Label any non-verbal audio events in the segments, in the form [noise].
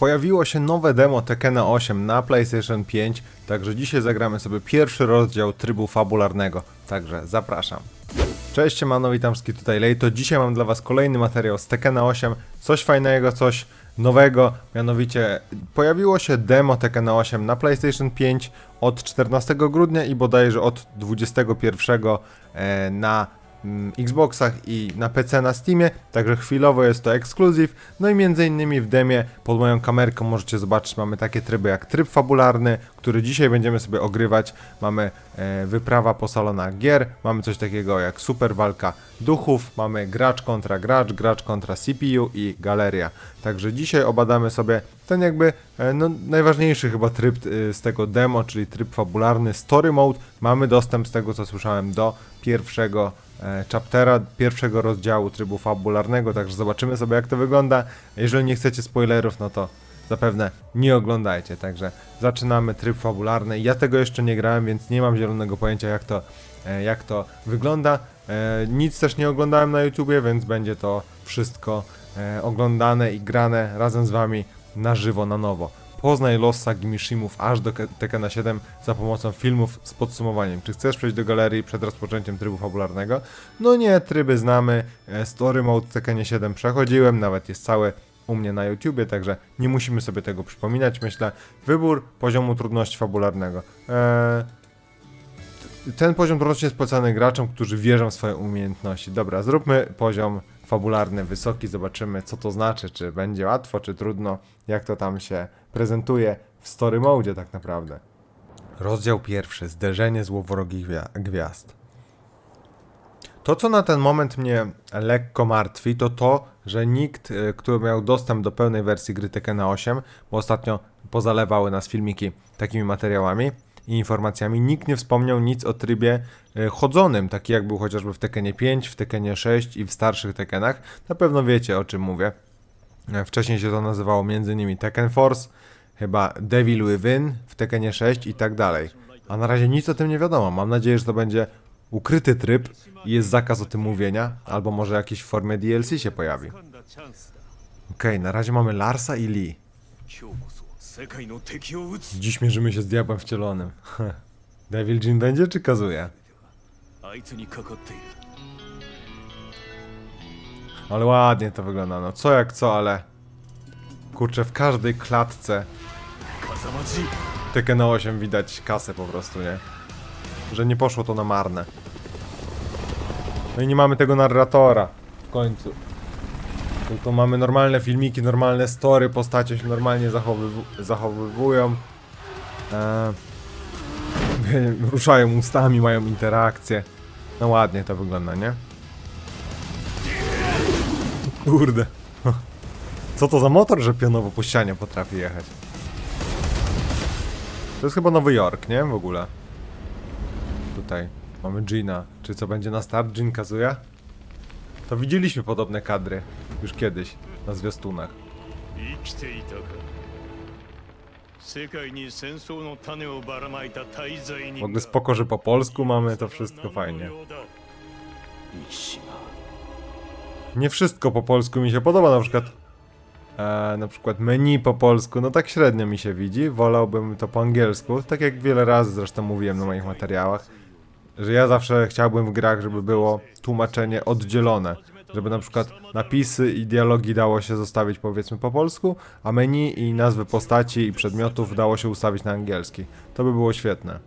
Pojawiło się nowe demo Tekkena 8 na PlayStation 5, także dzisiaj zagramy sobie pierwszy rozdział trybu fabularnego. Także zapraszam. Cześć, siemano, witam tutaj Lejto. Dzisiaj mam dla was kolejny materiał z Tekkena 8. Coś fajnego, coś nowego, mianowicie pojawiło się demo Tekkena 8 na PlayStation 5 od 14 grudnia i bodajże od 21 e, na Xboxach i na PC na Steamie, także chwilowo jest to ekskluzyw. No i między innymi w demie pod moją kamerką możecie zobaczyć, mamy takie tryby jak tryb fabularny, który dzisiaj będziemy sobie ogrywać. Mamy e, wyprawa po salonach gier, mamy coś takiego jak super walka duchów, mamy gracz kontra gracz, gracz kontra CPU i galeria. Także dzisiaj obadamy sobie ten jakby e, no, najważniejszy chyba tryb e, z tego demo, czyli tryb fabularny Story Mode. Mamy dostęp z tego co słyszałem do pierwszego chaptera, pierwszego rozdziału trybu fabularnego, także zobaczymy sobie jak to wygląda. Jeżeli nie chcecie spoilerów, no to zapewne nie oglądajcie. Także zaczynamy tryb fabularny. Ja tego jeszcze nie grałem, więc nie mam zielonego pojęcia jak to, e, jak to wygląda. E, nic też nie oglądałem na YouTubie, więc będzie to wszystko e, oglądane i grane razem z wami na żywo, na nowo. Poznaj los sagi Mishimów aż do Ke- Tekkena 7 za pomocą filmów z podsumowaniem. Czy chcesz przejść do galerii przed rozpoczęciem trybu fabularnego? No nie, tryby znamy. E, Story mode w Tekkenie 7 przechodziłem, nawet jest cały u mnie na YouTubie, także nie musimy sobie tego przypominać, myślę. Wybór poziomu trudności fabularnego. Eee, ten poziom trudności jest polecany graczom, którzy wierzą w swoje umiejętności. Dobra, zróbmy poziom fabularny wysoki, zobaczymy co to znaczy, czy będzie łatwo, czy trudno, jak to tam się prezentuje w story mode tak naprawdę. Rozdział pierwszy, zderzenie złowrogich gwia- gwiazd. To, co na ten moment mnie lekko martwi, to to, że nikt, y, kto miał dostęp do pełnej wersji gry Tekkena 8, bo ostatnio pozalewały nas filmiki takimi materiałami i informacjami. Nikt nie wspomniał nic o trybie e, chodzonym, taki jak był chociażby w Tekenie 5, w Tekenie 6 i w starszych Tekenach. Na pewno wiecie o czym mówię. E, wcześniej się to nazywało m.in. Tekken Force, chyba Devil Within w Tekenie 6 i tak dalej. A na razie nic o tym nie wiadomo. Mam nadzieję, że to będzie ukryty tryb i jest zakaz o tym mówienia, albo może jakiś w formie DLC się pojawi. Okej, okay, na razie mamy Larsa i Lee. Dziś mierzymy się z diabłem wcielonym. [laughs] Devil Jin będzie czy Kazuje? Ale ładnie to wygląda, no co jak co, ale... Kurczę, w każdej klatce... Tekken 8 widać kasę po prostu, nie? Że nie poszło to na marne. No i nie mamy tego narratora w końcu. Tylko mamy normalne filmiki, normalne story, postacie się normalnie zachowywu zachowywują. Eee, [laughs] ruszają ustami, mają interakcje. No ładnie to wygląda, nie? Kurde. [laughs] Co to za motor, że pionowo po ścianie potrafi jechać? To jest chyba Nowy Jork, nie? W ogóle. Tutaj mamy Gina. Czy co będzie na start? Jin Kazuya? To widzieliśmy podobne kadry już kiedyś na zwiastunach. 生きていたか世界に戦争の種をばらまいた大罪人 W ogóle spoko, że po polsku mamy to wszystko fajnie. 三島 Nie wszystko po polsku mi się podoba, na przykład e, na przykład menu po polsku, no tak średnio mi się widzi, wolałbym to po angielsku, tak jak wiele razy zresztą mówiłem na moich materiałach, że ja zawsze chciałbym w grach, żeby było tłumaczenie oddzielone, żeby na przykład napisy i dialogi dało się zostawić powiedzmy po polsku, a menu i nazwy postaci i przedmiotów dało się ustawić na angielski. To by było świetne.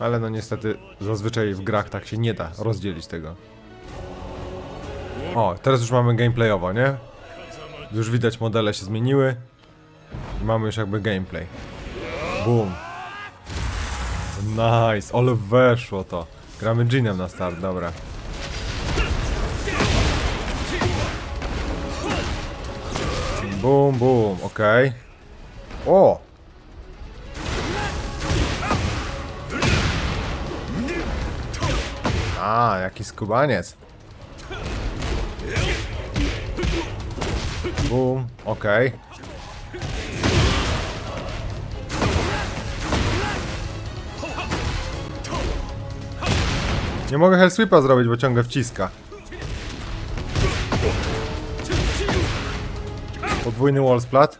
Ale no niestety zazwyczaj w grach tak się nie da rozdzielić tego. O, teraz już mamy gameplayowo, nie? Już widać modele się zmieniły. I mamy już jakby gameplay. Boom. Nice, ale weszło to. Gramy Ginem na start, dobra. Boom, boom, okej. O! A, jaki skubaniec. Boom, okej. Nie mogę hellsweepa zrobić, bo ciągle wciska. Podwójny wall splat.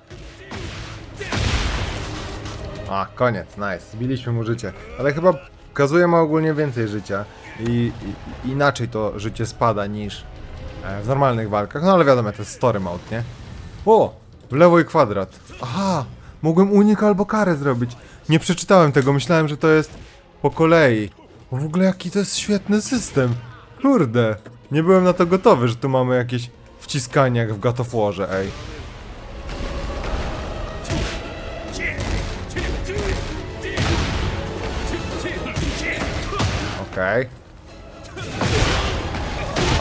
A, koniec, nice. Zbiliśmy mu życie. Ale chyba Kazuya ma ogólnie więcej życia. I, i inaczej to życie spada niż e, w normalnych walkach. No ale wiadomo, to jest story mode, nie? O! W lewo i kwadrat. Aha! Mogłem unik albo karę zrobić. Nie przeczytałem tego, myślałem, że to jest po kolei. W ogóle jaki to jest świetny system. Kurde. Nie byłem na to gotowy, że tu mamy jakieś wciskanie jak w God of Warze, ej. Okej.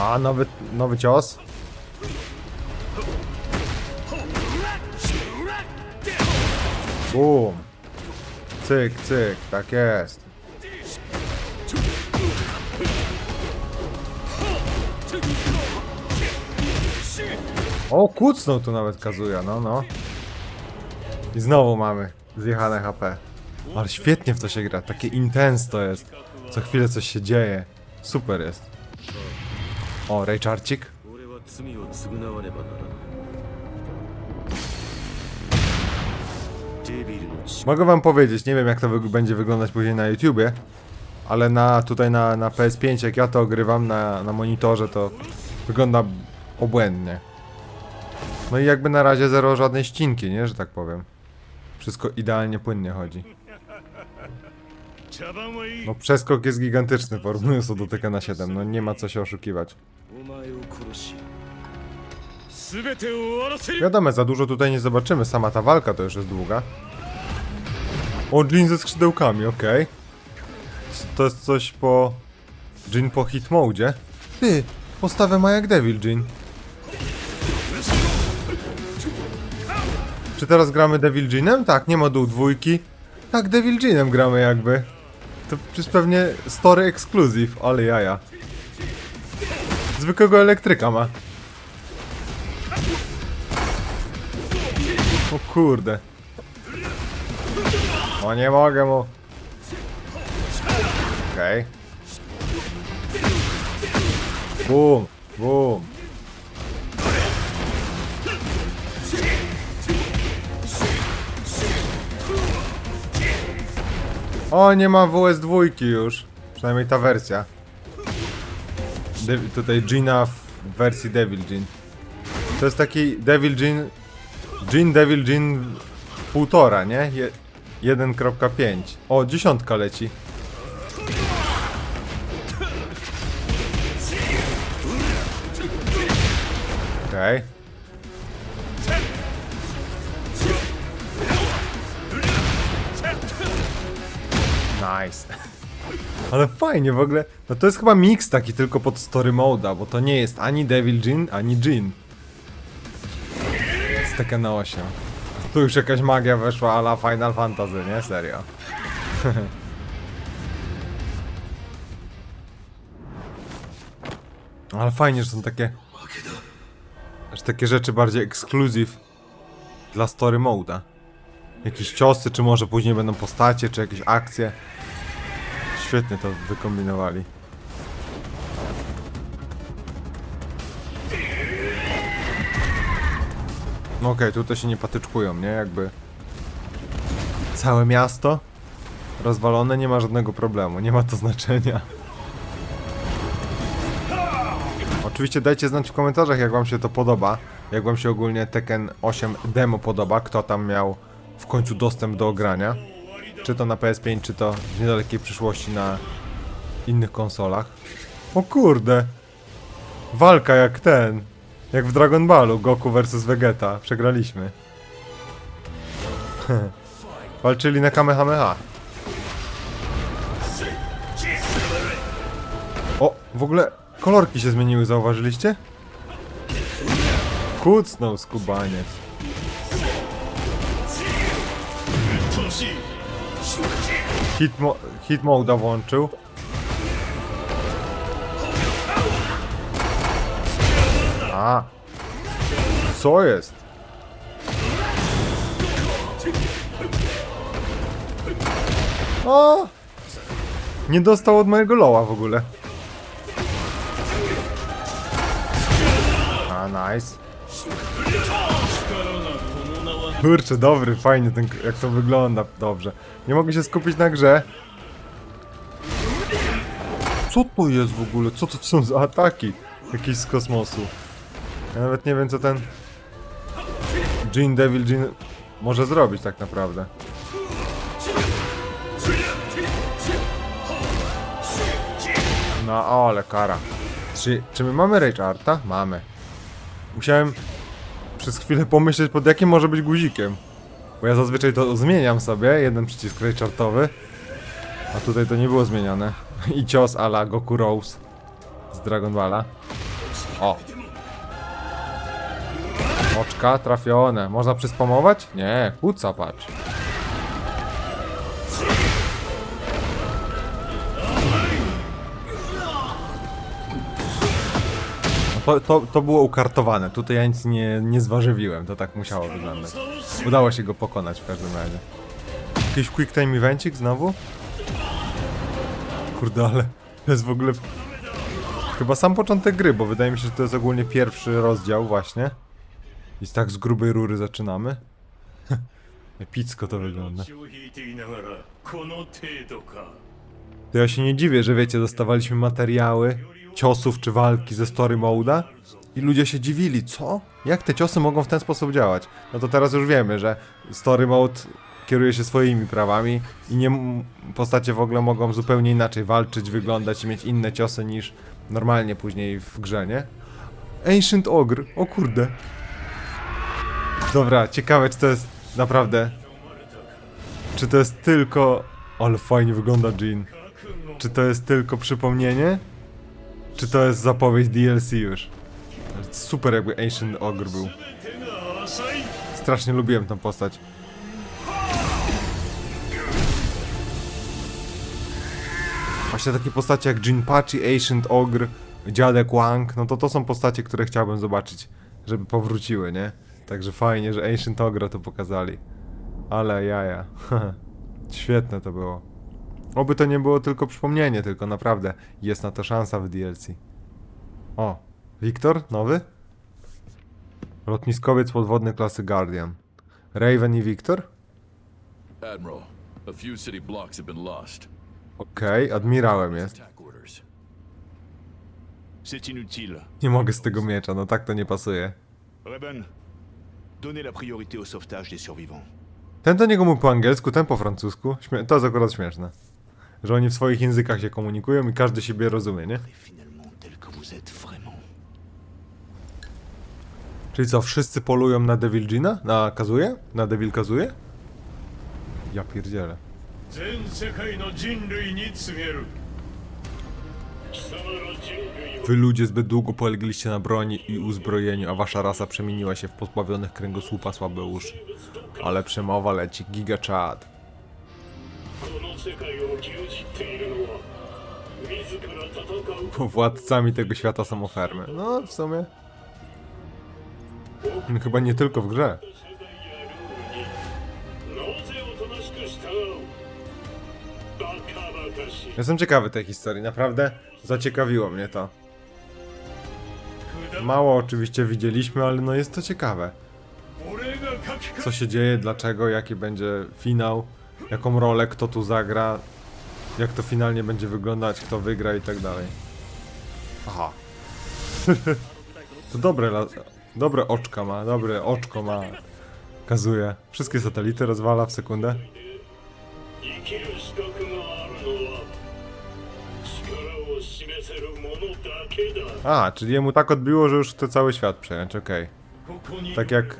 A, nowy, nowy cios. Bum. Cyk, cyk, tak jest. O, kucnął tu nawet Kazuya, no, no. I znowu mamy zjechane HP. Ale świetnie w to się gra, takie intens to jest. Co chwilę coś się dzieje. Super jest. O, Rejczarcik. Mogę wam powiedzieć, nie wiem jak to wyg będzie wyglądać później na YouTubie, ale na tutaj na, na PS5 jak ja to ogrywam na, na monitorze to wygląda obłędnie. No i jakby na razie zero żadnej ścinki, nie, że tak powiem. Wszystko idealnie płynnie chodzi. No przeskok jest gigantyczny, porównując to do Tekena 7, no nie ma co się oszukiwać. Wiadomo, za dużo tutaj nie zobaczymy, sama ta walka to już jest długa. O, Jin ze skrzydełkami, okej. Okay. To jest coś po... Jin po hit. Ty, postawę ma jak Devil Jin. Czy teraz gramy Devil Jinem? Tak, nie ma dół dwójki. Tak, Devil Jinem gramy jakby. To przecież pewnie story exclusive, ale jaja. Zwykłego elektryka ma. O kurde. O nie mogę mu. Okej. Bum, bum. O, nie ma WS2 już. Przynajmniej ta wersja. De tutaj Gina w wersji Devil Jean. To jest taki Devil Jean Gin Devil Gin półtora, nie? Je 1.5. O, dziesiątka leci. Okej. Nice. Ale fajnie w ogóle. No to jest chyba mix taki tylko pod story moda, bo to nie jest ani Devil Jin, ani Jin. Z Tekkena 8. Tu już jakaś magia weszła ala Final Fantasy, nie? Serio. [laughs] Ale fajnie, że są takie... Że takie rzeczy bardziej ekskluzyw dla story moda. Jakieś ciosy, czy może później będą postacie, czy jakieś akcje. Świetnie to wykombinowali. No okej, tutaj się nie patyczkują, nie? Jakby całe miasto rozwalone, nie ma żadnego problemu, nie ma to znaczenia. Oczywiście dajcie znać w komentarzach, jak wam się to podoba. Jak wam się ogólnie Tekken 8 demo podoba, kto tam miał w końcu dostęp do ogrania. Czy to na PS5, czy to w niedalekiej przyszłości na innych konsolach. O kurde! Walka jak ten. Jak w Dragon Ballu, Goku vs Vegeta. Przegraliśmy. [laughs] Walczyli na Kamehameha. O, w ogóle kolorki się zmieniły, zauważyliście? Kucnął skubaniec. Hit, mo hit mode włączył. A. Co jest? O! Nie dostał od mojego loła w ogóle. A, nice. Kurczę, dobry, fajnie ten, jak to wygląda, dobrze. Nie mogę się skupić na grze. Co to jest w ogóle? Co to są za ataki? Jakieś z kosmosu. Ja nawet nie wiem, co ten... Jean Devil Jean może zrobić tak naprawdę. No ale kara. Czy, czy my mamy Rage Arta? Mamy. Musiałem przez chwilę pomyśleć pod jakim może być guzikiem. Bo ja zazwyczaj to zmieniam sobie, jeden przycisk Rage Artowy. A tutaj to nie było zmienione. [laughs] I cios ala Goku Rose z Dragon Balla. O! Oczka trafione. Można przyspamować? Nie, kłóca, patrz. To, to, to było ukartowane, tutaj ja nic nie, nie to tak musiało wyglądać. Udało się go pokonać w każdym razie. Jakiś quick time evencik znowu? Kurde, ale to jest w ogóle... Chyba sam początek gry, bo wydaje mi się, że to jest ogólnie pierwszy rozdział właśnie. I tak z grubej rury zaczynamy. [laughs] Epicko to wygląda. To ja się nie dziwię, że wiecie, dostawaliśmy materiały ciosów czy walki ze story moda i ludzie się dziwili, co? Jak te ciosy mogą w ten sposób działać? No to teraz już wiemy, że story mode kieruje się swoimi prawami i nie postacie w ogóle mogą zupełnie inaczej walczyć, wyglądać i mieć inne ciosy niż normalnie później w grze, nie? Ancient Ogre, o kurde. Dobra, ciekawe czy to jest naprawdę... Czy to jest tylko... Ale fajnie wygląda Jean. Czy to jest tylko przypomnienie? Czy to jest zapowiedź DLC już? Super jakby Ancient Ogre był. Strasznie lubiłem tą postać. Właśnie takie postacie jak Jinpachi, Ancient Ogre, Dziadek Wang, no to to są postacie, które chciałbym zobaczyć, żeby powróciły, nie? Także fajnie, że Ancient Ogre to pokazali. Ale jaja. [laughs] Świetne to było. Oby to nie było tylko przypomnienie, tylko naprawdę jest na to szansa w DLC. O, Wiktor, nowy? Lotniskowiec podwodny klasy Guardian. Raven i Wiktor? Admiral, a few city blocks have been lost. Okej, admirałem jest. Nie mogę z tego miecza, no tak to nie pasuje. Ten do niego mówi po angielsku, ten po francusku. Śmie to jest akurat śmieszne że oni w swoich językach się komunikują i każdy siebie rozumie, nie? Czyli co, wszyscy polują na Devil Gina? Na Kazuje? Na Devil Kazuje? Ja pierdzielę. Wy ludzie zbyt długo polegliście na broni i uzbrojeniu, a wasza rasa przemieniła się w pozbawionych kręgosłupa słabe uszy. Ale przemowa leci gigaczad. この世界を牛耳っているのは自ら戦う Bo władcami tego świata są ofermy. No, w sumie. Chyba nie tylko w grze. 世代やルールになぜおとなしく従うバカバカしい Jestem ciekawy tej historii, naprawdę zaciekawiło mnie to. Mało oczywiście widzieliśmy, ale no jest to ciekawe. 俺が書き換 Co się dzieje, dlaczego, jaki będzie finał, jaką rolę kto tu zagra, jak to finalnie będzie wyglądać, kto wygra i tak dalej. Aha. to dobre, dobre oczka ma, dobre oczko ma. Kazuje. Wszystkie satelity rozwala w sekundę. A, czyli jemu tak odbiło, że już chce cały świat przejąć, okej. Okay. Tak jak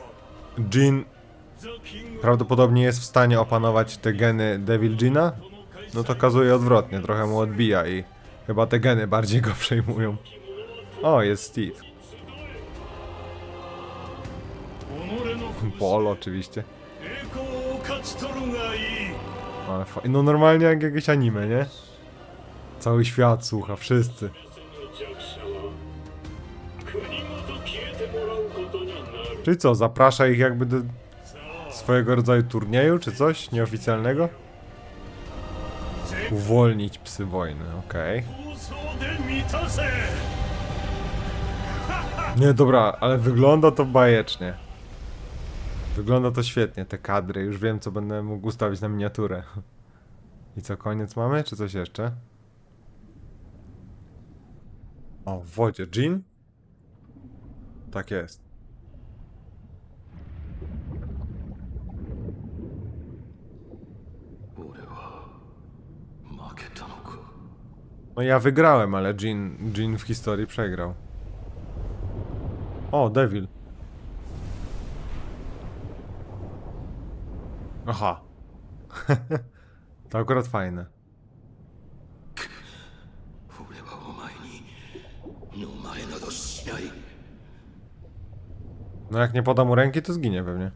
Jin prawdopodobnie jest w stanie opanować te geny Devil Gina, no to kazuje odwrotnie, trochę mu odbija i chyba te geny bardziej go przejmują. O, jest Steve. Pol oczywiście. Ale no normalnie jak jakieś anime, nie? Cały świat słucha, wszyscy. Czy co, zaprasza ich jakby do swojego rodzaju turnieju czy coś nieoficjalnego? Uwolnić psy wojny, okej. Nie, dobra, ale wygląda to bajecznie. Wygląda to świetnie, te kadry. Już wiem, co będę mógł ustawić na miniaturę. I co, koniec mamy, czy coś jeszcze? O, w wodzie. Gin? Tak jest. No ja wygrałem, ale Jean, Jean w historii przegrał. O, Devil. Aha. [laughs] to akurat fajne. No jak nie podam mu ręki, to zginie pewnie.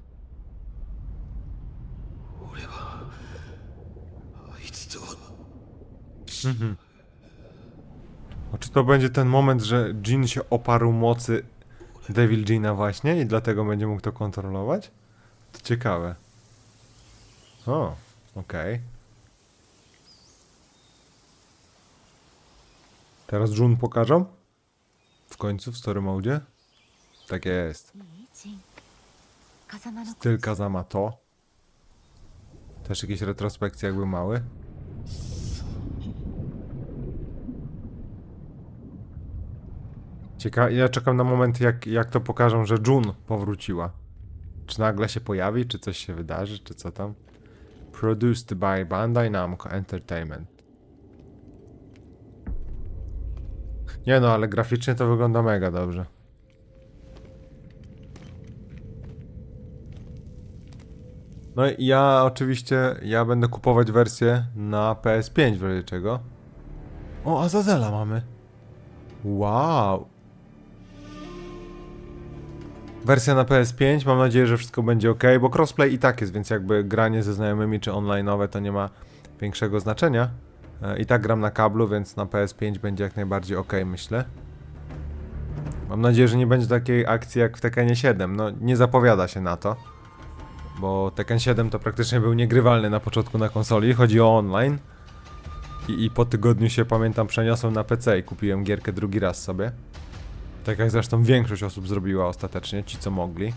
Mhm. Czy to będzie ten moment, że Jin się oparł mocy Devil Jin'a właśnie i dlatego będzie mógł to kontrolować? To ciekawe. O, okej. Okay. Teraz Jun pokażą? W końcu w Story Mode? Tak jest. Styl Kazama to. Też jakieś retrospekcje jakby mały. Cieka ja czekam na moment jak, jak to pokażą, że Jun powróciła. Czy nagle się pojawi, czy coś się wydarzy, czy co tam? Produced by Bandai Namco Entertainment. Nie no, ale graficznie to wygląda mega dobrze. No i ja oczywiście, ja będę kupować wersję na PS5 w razie czego. O, Azazela mamy. Wow. Wersja na PS5, mam nadzieję, że wszystko będzie ok, bo crossplay i tak jest, więc jakby granie ze znajomymi czy online'owe to nie ma większego znaczenia. E, I tak gram na kablu, więc na PS5 będzie jak najbardziej ok, myślę. Mam nadzieję, że nie będzie takiej akcji jak w Tekkenie 7. No, nie zapowiada się na to bo Tekken 7 to praktycznie był niegrywalny na początku na konsoli, chodzi o online. I, I po tygodniu się pamiętam przeniosłem na PC i kupiłem gierkę drugi raz sobie. Tak jak zresztą większość osób zrobiła ostatecznie, ci co mogli.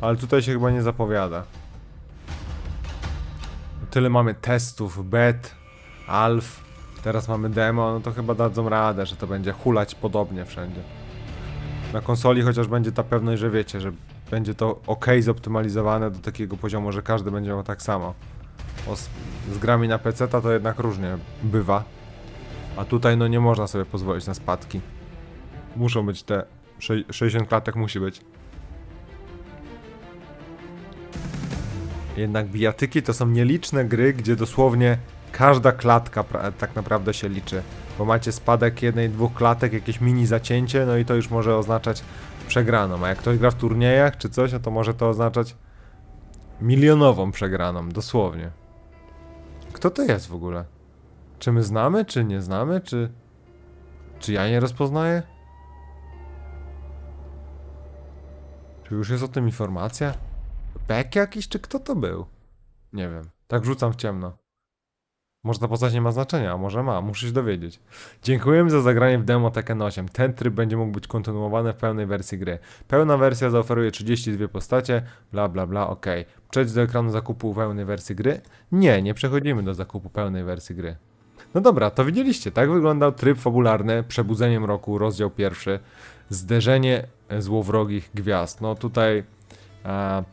Ale tutaj się chyba nie zapowiada. Tyle mamy testów, bet, alf, teraz mamy demo, no to chyba dadzą radę, że to będzie hulać podobnie wszędzie. Na konsoli chociaż będzie ta pewność, że wiecie, że będzie to ok zoptymalizowane do takiego poziomu, że każdy będzie miał tak samo. Bo z, z grami na PC to jednak różnie bywa. A tutaj no nie można sobie pozwolić na spadki. Muszą być te sze- 60 klatek musi być. Jednak bijatyki to są nieliczne gry, gdzie dosłownie każda klatka tak naprawdę się liczy. Bo macie spadek jednej, dwóch klatek, jakieś mini zacięcie, no i to już może oznaczać przegraną. A jak ktoś gra w turniejach czy coś, no to może to oznaczać milionową przegraną, dosłownie. Kto to jest w ogóle? Czy my znamy, czy nie znamy, czy... Czy ja nie rozpoznaję? Czy już jest o tym informacja? Beck jakiś, czy kto to był? Nie wiem. Tak rzucam w ciemno. Może ta postać nie ma znaczenia, a może ma, muszę się dowiedzieć. Dziękujemy za zagranie w demo Tekken 8. Ten tryb będzie mógł być kontynuowany w pełnej wersji gry. Pełna wersja zaoferuje 32 postacie, bla bla bla, ok. Przejdź do ekranu zakupu pełnej wersji gry? Nie, nie przechodzimy do zakupu pełnej wersji gry. No dobra, to widzieliście, tak wyglądał tryb fabularny Przebudzeniem Roku, rozdział pierwszy. Zderzenie złowrogich gwiazd. No tutaj e,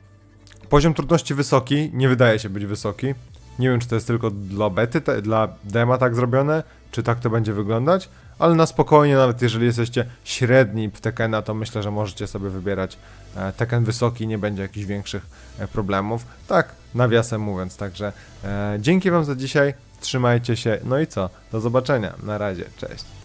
poziom trudności wysoki, nie wydaje się być wysoki. Nie wiem, czy to jest tylko dla bety, te, dla dema tak zrobione, czy tak to będzie wyglądać, ale na spokojnie, nawet jeżeli jesteście średni w Tekena, to myślę, że możecie sobie wybierać e, Tekken wysoki, nie będzie jakichś większych e, problemów. Tak, nawiasem mówiąc, także e, dzięki Wam za dzisiaj, trzymajcie się, no i co, do zobaczenia, na razie, cześć.